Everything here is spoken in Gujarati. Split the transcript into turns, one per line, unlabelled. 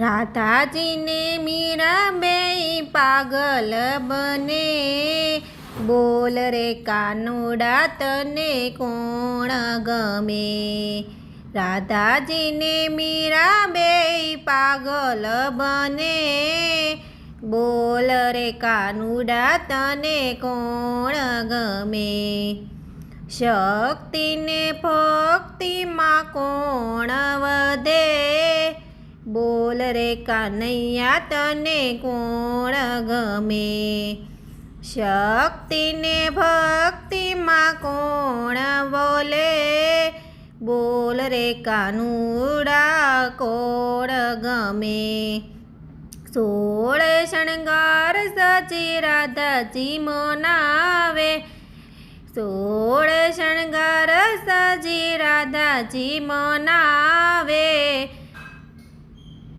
રાધાજીને મીરાબે પાગલ બને. બોલ રે કાનુડા, તને કોણ ગમે? રાધાજીને મીરાબે પાગલ બને. બોલ રે કાનુડા, તને કોણ ગમે? શક્તિને ભક્તિમાં કોણ વધે? બોલ રે કાનૈયા, તને કોણ ગમે? શક્તિને ભક્તિમાં કોણ બોલે? બોલ રે કાનુડા, કોણ ગમે? સોળ શણગાર સચી રાધાજી મનાવે. સોળ શણગાર સજી રાધાજી મનાવે.